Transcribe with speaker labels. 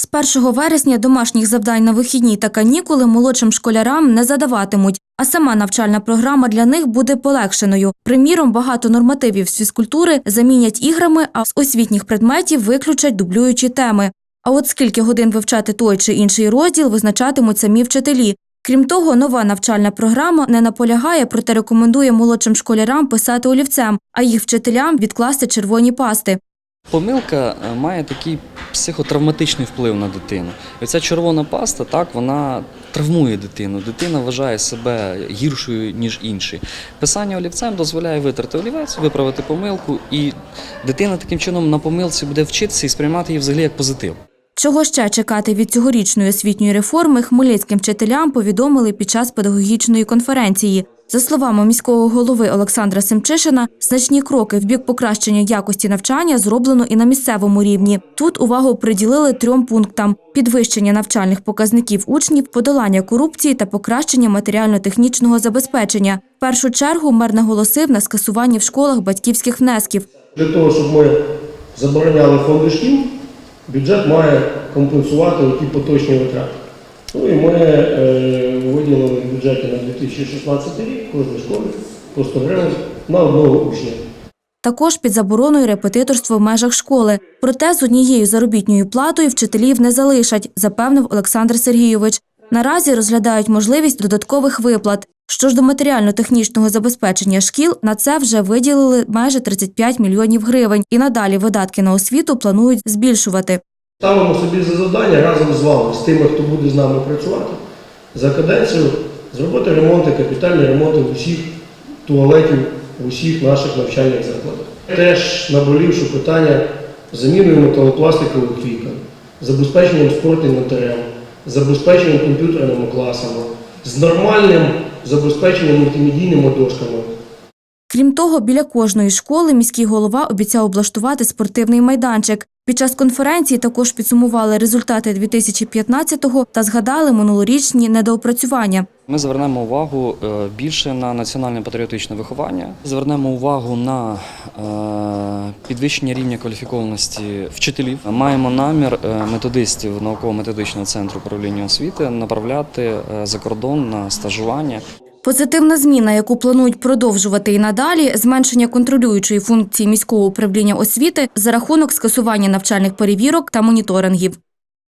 Speaker 1: З 1 вересня домашніх завдань на вихідні та канікули молодшим школярам не задаватимуть, а сама навчальна програма для них буде полегшеною. Приміром, багато нормативів з фізкультури замінять іграми, а з освітніх предметів виключать дублюючі теми. А от скільки годин вивчати той чи інший розділ, визначатимуть самі вчителі. Крім того, нова навчальна програма не наполягає, проте рекомендує молодшим школярам писати олівцем, а їх вчителям відкласти червоні пасти.
Speaker 2: Помилка е, має такий психотравматичний вплив на дитину. Ця червона паста, так, вона травмує дитину. Дитина вважає себе гіршою, ніж інші. Писання олівцем дозволяє витерти олівець, виправити помилку, і дитина таким чином на помилці буде вчитися і сприймати її взагалі як позитив.
Speaker 1: Чого ще чекати від цьогорічної освітньої реформи, хмельницьким вчителям повідомили під час педагогічної конференції. За словами міського голови Олександра Семчишина, значні кроки в бік покращення якості навчання зроблено і на місцевому рівні. Тут увагу приділили трьом пунктам: підвищення навчальних показників учнів, подолання корупції та покращення матеріально-технічного забезпечення. В першу чергу мер наголосив на скасуванні в школах батьківських внесків.
Speaker 3: Для того, щоб ми забороняли фонди шкіл, бюджет має компенсувати ті поточні витрати. Ну і ми е, в бюджеті на 2016 рік кожній школі по 100 гривень на одного учня.
Speaker 1: Також під забороною репетиторство в межах школи. Проте з однією заробітною платою вчителів не залишать, запевнив Олександр Сергійович. Наразі розглядають можливість додаткових виплат. Що ж до матеріально-технічного забезпечення шкіл, на це вже виділили майже 35 мільйонів гривень, і надалі видатки на освіту планують збільшувати.
Speaker 3: Ставимо собі за завдання разом з вами, з тими, хто буде з нами працювати, за каденцію зробити ремонти, капітальні ремонти в усіх туалетів, в усіх наших навчальних закладах. Теж наболівши питання заміною металопластикових вікон, забезпеченням спортивним інвентарем, забезпеченням комп'ютерними класами, з нормальним забезпеченням мультимедійними дошками.
Speaker 1: Крім того, біля кожної школи міський голова обіцяв облаштувати спортивний майданчик. Під час конференції також підсумували результати 2015-го та згадали минулорічні недоопрацювання.
Speaker 2: Ми звернемо увагу е, більше на національне патріотичне виховання, звернемо увагу на е, підвищення рівня кваліфікованості вчителів. Маємо намір е, методистів науково-методичного центру управління освіти направляти за кордон на стажування.
Speaker 1: Позитивна зміна, яку планують продовжувати і надалі, зменшення контролюючої функції міського управління освіти за рахунок скасування навчальних перевірок та моніторингів.